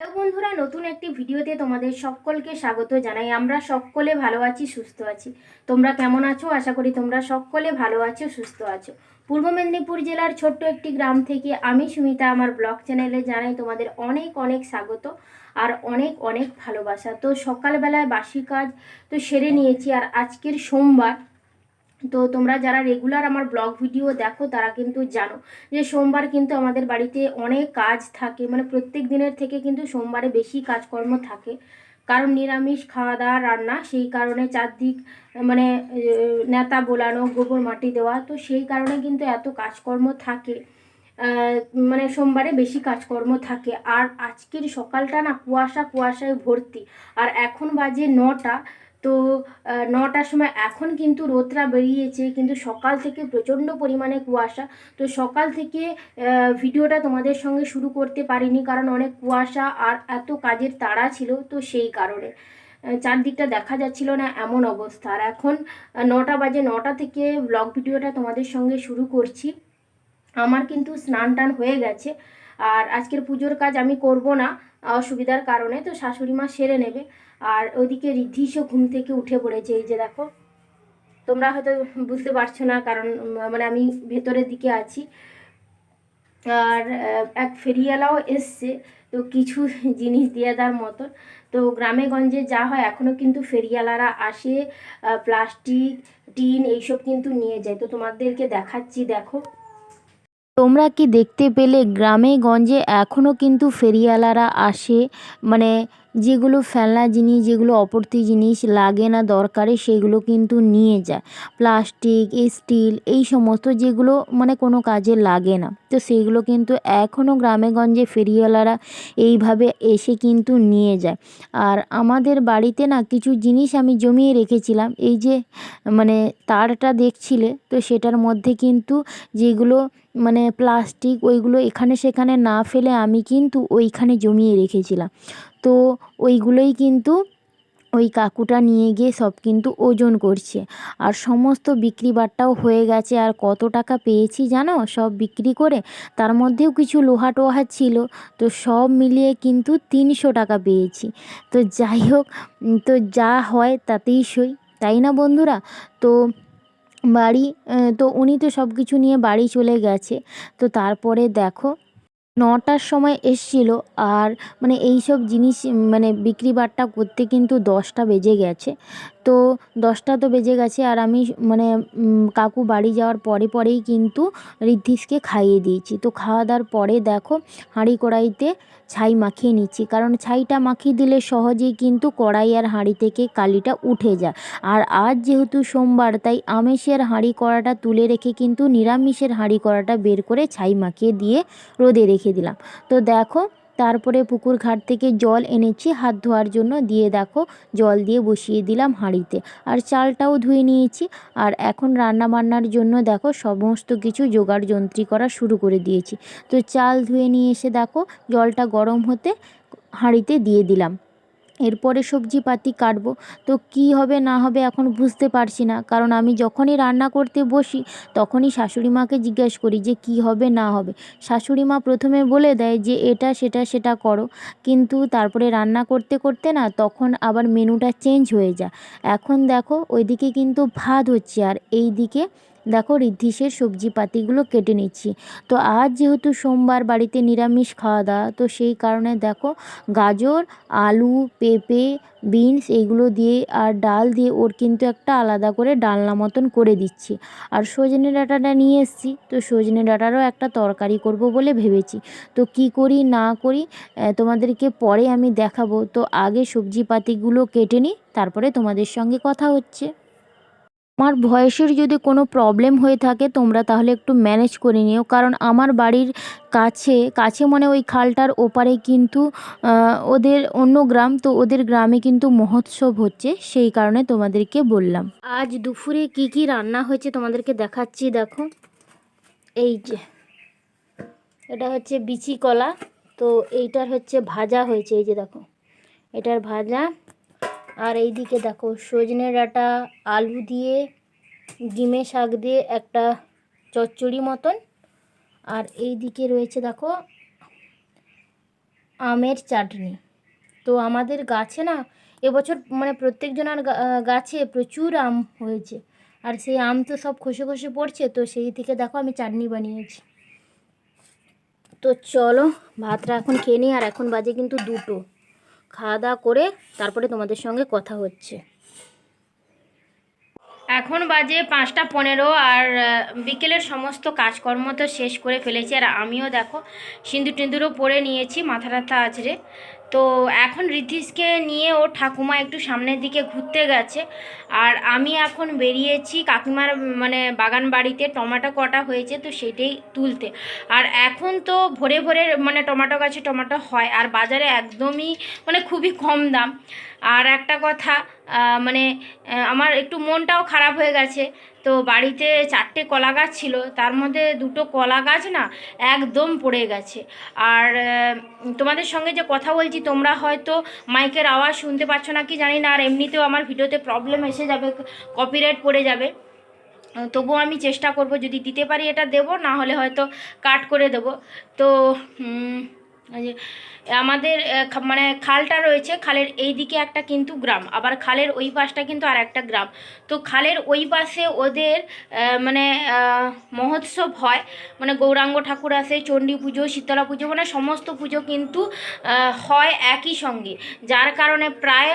Hello বন্ধুরা, নতুন একটি ভিডিওতে তোমাদের সকলকে স্বাগত জানাই। আমরা সকলে ভালো আছি, সুস্থ আছি। তোমরা কেমন আছো? আশা করি তোমরা সকলে ভালো আছো, সুস্থ আছো। পূর্ব মেদিনীপুর জেলার ছোট্ট একটি গ্রাম থেকে আমি সুমিতা, আমার ব্লগ চ্যানেলে জানাই তোমাদের অনেক অনেক স্বাগত আর অনেক অনেক ভালোবাসা। তো সকালবেলায় বাসি কাজ তো সেরে নিয়েছি আর আজকের সোমবার তো তোমরা যারা রেগুলার আমার ব্লগ ভিডিও দেখো, তারা কিন্তু জানো যে সোমবার কিন্তু আমাদের বাড়িতে অনেক কাজ থাকে। মানে প্রত্যেক দিনের থেকে কিন্তু সোমবারে বেশি কাজকর্ম থাকে। কারণ নিরামিষ খাওয়া দাওয়া, রান্না, সেই কারণে চারদিক মানে নেতা বোলানো, গোবর মাটি দেওয়া, তো সেই কারণে কিন্তু এত কাজকর্ম থাকে। মানে সোমবারে বেশি কাজকর্ম থাকে। আর আজকের সকালটা না কুয়াশা, কুয়াশায় ভর্তি। আর এখন বাজে নটা তো নটার সময় এখন কিন্তু রোদটা বেরিয়েছে, কিন্তু সকাল থেকে প্রচণ্ড পরিমাণে কুয়াশা। তো সকাল থেকে ভিডিওটা তোমাদের সঙ্গে শুরু করতে পারিনি, কারণ অনেক কুয়াশা আর এত কাজের তাড়া ছিল, তো সেই কারণে। চারদিকটা দেখা যাচ্ছিল না, এমন অবস্থা। আর এখন নটা বাজে, নটা থেকে ব্লগ ভিডিওটা তোমাদের সঙ্গে শুরু করছি। আমার কিন্তু স্নান টান হয়ে গেছে। আর আজকের পুজোর কাজ আমি করব না, অসুবিধার কারণে, তো শাশুড়ি মা সেরে নেবে। আর ওইদিকে ঋদ্ধিশও ঘুম থেকে উঠে পড়েছে, এই যে দেখো। তোমরা হয়তো বুঝতে পারছ না, কারণ মানে আমি ভেতরের দিকে আছি। আর এক ফেরিওয়ালাও এসছে, তো কিছু জিনিস দিয়ে দেওয়ার মতন। তো গ্রামে গঞ্জে যা হয় এখনও কিন্তু ফেরিওয়ালারা আসে প্লাস্টিক, টিন, এইসব কিন্তু নিয়ে যায়। তো তোমাদেরকে দেখাচ্ছি, দেখো। তোমরা কি দেখতে পেলে গ্রামে গঞ্জে এখনও কিন্তু ফেরিওয়ালারা আসে? মানে যেগুলো ফেলনা জিনিস, যেগুলো অপরতি জিনিস লাগে না দরকারে, সেগুলো কিন্তু নিয়ে যায়। প্লাস্টিক, স্টিল এই সমস্ত যেগুলো মানে কোনো কাজে লাগে না। তো সেগুলো কিন্তু এখনও গ্রামে গঞ্জে ফেরিওয়ালারা এইভাবে এসে কিন্তু নিয়ে যায়। আর আমাদের বাড়িতে না কিছু জিনিস আমি জমিয়ে রেখেছিলাম। এই যে মানে তারটা দেখছিলে? তো সেটার মধ্যে কিন্তু যেগুলো মানে প্লাস্টিক ওইগুলো এখানে সেখানে না ফেলে আমি কিন্তু ওইখানে জমিয়ে রেখেছিলাম। তো ওইগুলোই কিন্তু ওই কাকুটা নিয়ে গিয়ে সব কিন্তু ওজন করছে। আর সমস্ত বিক্রি বাট্টাও হয়ে গেছে। আর কত টাকা পেয়েছি জানো? সব বিক্রি করে তার মধ্যেও কিছু লোহা টোহা ছিল। তো সব মিলিয়ে কিন্তু তিনশো টাকা পেয়েছি। তো যাই হোক তো যা হয় তাতেই সই, তাই না বন্ধুরা? তো বাড়ি তো উনি তো সব কিছু নিয়ে বাড়ি চলে গেছে। তো তারপরে দেখো নটার সময় এসছিল আর মানে এইসব জিনিস মানে বিক্রি বাট্টা করতে কিন্তু দশটা বেজে গেছে। তো দশটা তো বেজে গেছে আর আমি মানে কাকু বাড়ি যাওয়ার পরে পরেই কিন্তু ঋদ্ধিসকে খাইয়ে দিয়েছি। তো খাওয়া দাওয়ার পরে দেখো হাঁড়ি কড়াইতে ছাই মাখিয়ে নিচ্ছি। কারণ ছাইটা মাখিয়ে দিলে সহজেই কিন্তু কড়াই আর হাঁড়ি থেকে কালিটা উঠে যায়। আর আজ যেহেতু সোমবার, তাই আমিষের হাঁড়ি কড়াটা তুলে রেখে কিন্তু নিরামিষের হাঁড়ি কড়াটা বের করে ছাই মাখিয়ে দিয়ে রোদে রেখে দিলাম। তো দেখো তারপরে পুকুর ঘাট থেকে জল এনেছি, হাত ধোয়ার জন্য দিয়ে দেখো, জল দিয়ে বসিয়ে দিলাম হাঁড়িতে। আর চালটাও ধুয়ে নিয়েছি। আর এখন রান্না বান্নার জন্য দেখো, সমস্ত কিছু জোগাড় যন্ত্রী করা শুরু করে দিয়েছি। তো চাল ধুয়ে নিয়ে এসে দেখো, জলটা গরম হতে হাঁড়িতে দিয়ে দিলাম। এরপরে সবজি পাতি কাটবো। তো কি হবে না হবে এখন বুঝতে পারছি না। কারণ আমি যখনই রান্না করতে বসি, তখনই শাশুড়ি মাকে জিজ্ঞেস করি যে কি হবে না হবে। শাশুড়ি মা প্রথমে বলে দেয় যে এটা সেটা সেটা করো। কিন্তু তারপরে রান্না করতে করতে না তখন আবার মেনুটা চেঞ্জ হয়ে যায়। এখন দেখো ওইদিকে কিন্তু ভাত হচ্ছে। আর এই দিকে দেখো ঋদ্ধিসের সবজি পাতিগুলো কেটে নিচ্ছি। তো আজ যেহেতু সোমবার বাড়িতে নিরামিষ খাওয়া দাওয়া, তো সেই কারণে দেখো গাজর, আলু, পেঁপে, বিনস এইগুলো দিয়ে আর ডাল দিয়ে ওর কিন্তু একটা আলাদা করে ডালনা মতন করে দিচ্ছি। আর সজনে ডাঁটাটা নিয়ে এসেছি, তো সজনে ডাঁটারও একটা তরকারি করব বলে ভেবেছি। তো কি করি না করি তোমাদেরকে পরে আমি দেখাবো। তো আগে সবজি পাতিগুলো কেটে নিই, তারপরে তোমাদের সঙ্গে কথা হচ্ছে। আমার ভয়েসের যদি কোনো প্রবলেম হয়ে থাকে, তোমরা তাহলে একটু ম্যানেজ করে নিও। কারণ আমার বাড়ির কাছে কাছে মানে ওই খালটার ওপারে কিন্তু ওদের অন্য গ্রাম, তো ওদের গ্রামে কিন্তু মহোৎসব হচ্ছে, সেই কারণে তোমাদেরকে বললাম। আজ দুপুরে কি কি রান্না হয়েছে তোমাদেরকে দেখাচ্ছি, দেখো। এই যে, এটা হচ্ছে বিচি কলা, তো এইটার হচ্ছে ভাজা হয়েছে, এই যে দেখো। এটার ভাজা আর এইদিকে দেখো সজনে ডাঁটা আলু দিয়ে ডিমে শাক দিয়ে একটা চচ্চড়ি মতন। আর এই দিকে রয়েছে দেখো, আমের চাটনি। তো আমাদের গাছে না, এবছর মানে প্রত্যেকজনের গাছে প্রচুর আম হয়েছে। আর সেই আম তো সব খসে খসে পড়ছে, তো সেই থেকে দেখো আমি চাটনি বানিয়েছি। তো চলো, ভাতটা এখন খেয়ে নিই, আর এখন বাজে কিন্তু দুটো। খাওয়া দাওয়া করে তারপরে তোমাদের সঙ্গে কথা হচ্ছে। এখন বাজে পাঁচটা পনেরো আর বিকেলের সমস্ত কাজকর্ম তো শেষ করে ফেলেছি। আর আমিও দেখো সিঁদুর টিন্দুরও পরে নিয়েছি মাথা টাথা আছড়ে তো এখন ঋদ্ধিসকে নিয়ে ও ঠাকুমা একটু সামনের দিকে ঘুরতে গেছে। আর আমি এখন বেরিয়েছি কাকিমার মানে বাগান বাড়িতে, টমাটো কটা হয়েছে তো সেটাই তুলতে। আর এখন তো ভোরে ভোরে মানে টমাটো গাছে টমাটো হয়, আর বাজারে একদমই মানে খুবই কম দাম। আর একটা কথা মানে আমার একটু মনটাও খারাপ হয়ে গেছে। তো বাড়িতে চারটে কলা গাছ ছিল, তার মধ্যে দুটো কলা গাছ না একদম পড়ে গেছে। আর তোমাদের সঙ্গে যে কথা বলছি, তোমরা হয়তো মাইকের আওয়াজ শুনতে পাচ্ছ না, কি জানি না, আর এমনিতেও আমার ভিডিওতে প্রবলেম এসে যাবে কপিরাইট পড়ে যাবে। তবুও আমি চেষ্টা করব, যদি দিতে পারি এটা দেব, না হলে হয়তো কাট করে দেব। তো আমাদের মানে খালটা রয়েছে, খালের এই দিকে একটা কিন্তু গ্রাম, আবার খালের ওই পাশটা কিন্তু আর একটা গ্রাম। তো খালের ওই পাশে ওদের মানে মহোৎসব হয় মানে গৌরাঙ্গ ঠাকুর আসে, চণ্ডী পুজো, শীতলা পুজো মানে সমস্ত পুজো কিন্তু হয় একই সঙ্গে। যার কারণে প্রায়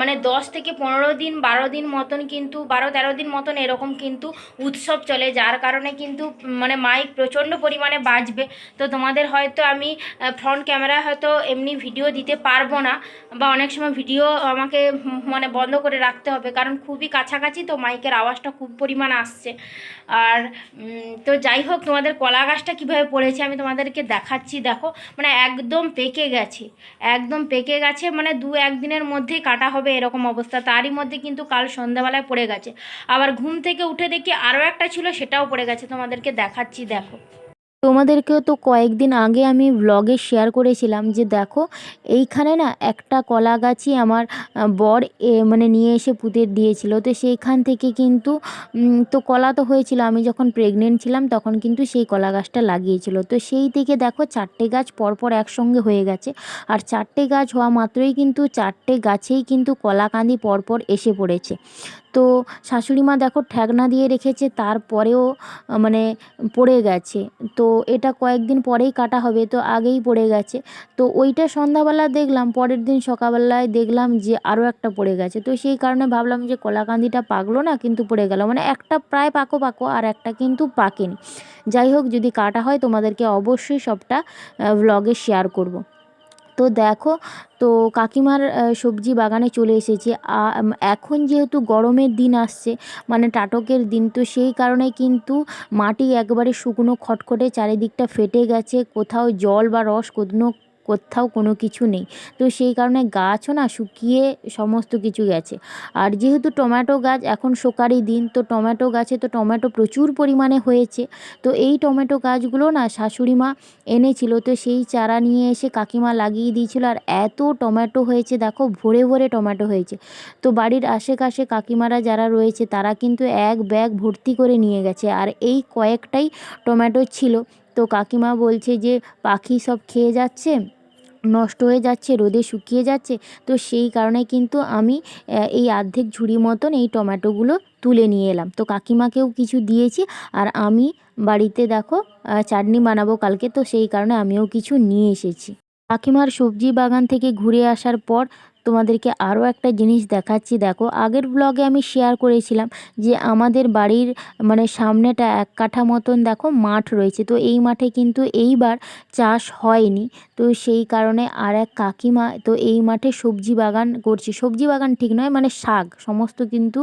মানে দশ থেকে পনেরো দিন, বারো দিন মতন কিন্তু, বারো তেরো দিন মতন এরকম কিন্তু উৎসব চলে, যার কারণে কিন্তু মানে মাইক প্রচণ্ড পরিমাণে বাজবে। তো তোমাদের হয়তো আমি ফ্রন্ট ক্যামেরায় হয়তো এমনি ভিডিও দিতে পারব না বা অনেক সময় ভিডিও আমাকে মানে বন্ধ করে রাখতে হবে। কারণ খুবই কাছাকাছি তো মাইকের আওয়াজটা খুব পরিমাণ আসছে। আর তো যাই হোক, তোমাদের কলা গাছটা কীভাবে পড়েছে আমি তোমাদেরকে দেখাচ্ছি। দেখো মানে একদম পেকে গেছে। একদম পেকে গেছে মানে দু একদিনের মধ্যেই কাটা হবে এরকম অবস্থা। তারই মধ্যে কিন্তু কাল সন্ধ্যাবেলায় পড়ে গেছে। আবার ঘুম থেকে উঠে দেখি আরও একটা ছিল, সেটাও পড়ে গেছে। তোমাদেরকে দেখাচ্ছি, দেখো। তোমাদেরকেও তো কয়েকদিন আগে আমি ব্লগে শেয়ার করেছিলাম যে দেখো, এইখানে না একটা কলা গাছই আমার বর মানে নিয়ে এসে পুঁতে দিয়েছিল। তো সেইখান থেকে কিন্তু তো কলা তো হয়েছিল। আমি যখন প্রেগনেন্ট ছিলাম তখন কিন্তু সেই কলা গাছটা লাগিয়েছিল। তো সেই থেকে দেখো চারটে গাছ পরপর একসঙ্গে হয়ে গেছে। আর চারটে গাছ হওয়া মাত্রই কিন্তু চারটে গাছেই কিন্তু কলাকাঁদি পরপর এসে পড়েছে। তো শাশুড়ি মা দেখো ঠ্যাগনা দিয়ে রেখেছে, তারপরেও মানে পড়ে গেছে। তো এটা কয়েকদিন পরেই কাটা হবে, তো আগেই পড়ে গেছে। তো ওইটা সন্ধ্যাবেলা দেখলাম, পরের দিন সকালবেলায় দেখলাম যে আরও একটা পড়ে গেছে। তো সেই কারণে ভাবলাম যে কলাকান্দিটা পাকলো না, কিন্তু পড়ে গেল। মানে একটা প্রায় পাকো পাকো, আর একটা কিন্তু পাকেনি। যাই হোক, যদি কাটা হয় তোমাদেরকে অবশ্যই সবটা ব্লগে শেয়ার করব। তো দেখো, তো কাকিমার সবজি বাগানে চলে এসেছে। এখন যেহেতু গরমের দিন আসছে মানে টাটকের দিন, তো সেই কারণে কিন্তু মাটি একবারে শুকনো খটখটে চারিদিকটা ফেটে গেছে, কোথাও জল বা রস কোনো কোথাও কোনো কিছু নেই। তো সেই কারণে গাছও না শুকিয়ে সমস্ত কিছু গেছে। আর যেহেতু টমেটো গাছ এখন শোকারি দিন, তো টমেটো গাছে তো টমেটো প্রচুর পরিমাণে হয়েছে। তো এই টমেটো গাছগুলো না শাশুড়ি মা এনেছিল, তো সেই চারা নিয়ে এসে কাকিমা লাগিয়ে দিয়েছিল। আর এত টমেটো হয়েছে, দেখো ভরে ভরে টমেটো হয়েছে। তো বাড়ির আশেপাশে কাকিমারা যারা রয়েছে, তারা কিন্তু এক ব্যাগ ভর্তি করে নিয়ে গেছে। আর এই কয়েকটাই টমেটো ছিল। তো কাকিমা বলছে যে, পাখি সব খেয়ে যাচ্ছে? নষ্ট হয়ে যাচ্ছে, রোদে শুকিয়ে যাচ্ছে, তো সেই কারণে কিন্তু আমি এই অর্ধেক ঝুড়ি মতন এই টমেটোগুলো তুলে নিয়ে এলাম। তো কাকিমাকেও কিছু দিয়েছি, আর আমি বাড়িতে দেখো চাটনি বানাবো কালকে, তো সেই কারণে আমিও কিছু নিয়ে এসেছি। কাকিমার সবজি বাগান থেকে ঘুরে আসার পর তোমাদেরকে আরও একটা জিনিস দেখাচ্ছি। দেখো, আগের ব্লগে আমি শেয়ার করেছিলাম যে আমাদের বাড়ির মানে সামনেটা এক কাঠা মতন দেখো মাঠ রয়েছে। তো এই মাঠে কিন্তু এইবার চাষ হয়নি। তো সেই কারণে আর এক কাকিমা তো এই মাঠে সবজি বাগান করছে। সবজি বাগান ঠিক নয় মানে শাক, সমস্ত কিন্তু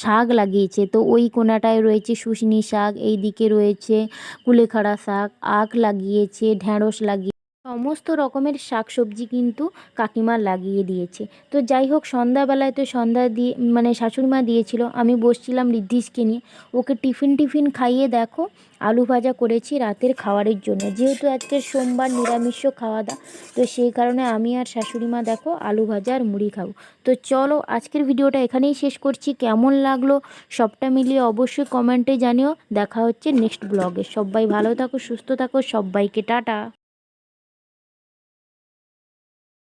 শাক লাগিয়েছে। তো ওই কোনাটায় রয়েছে শুশনি শাক এই দিকে রয়েছে কুলেখাড়া শাক, আখ লাগিয়েছে ঢ্যাঁড়স লাগিয়ে সমস্ত রকমের শাক সবজি কিন্তু কাকিমা লাগিয়ে দিয়েছে। তো যাই হোক, সন্ধ্যাবেলায় তো সন্ধ্যা দিয়ে মানে শাশুড়িমা দিয়েছিল, আমি বসছিলাম ঋদ্ধিসকে নিয়ে। ওকে টিফিন টিফিন খাইয়ে দেখো, আলু ভাজা করেছি রাতের খাবারের জন্য। যেহেতু আজকে সোমবার নিরামিষ খাওয়া দাওয়া, তো সেই কারণে আমি আর শাশুড়িমা দেখো আলু ভাজা আর মুড়ি খাব। তো চলো, আজকের ভিডিওটা এখানেই শেষ করছি। কেমন লাগল সবটা মিলিয়ে অবশ্যই কমেন্টে জানিও। দেখা হচ্ছে নেক্সট ব্লগে। সবাই ভালো থাকো, সুস্থ থাকো, সবাইকে টাটা।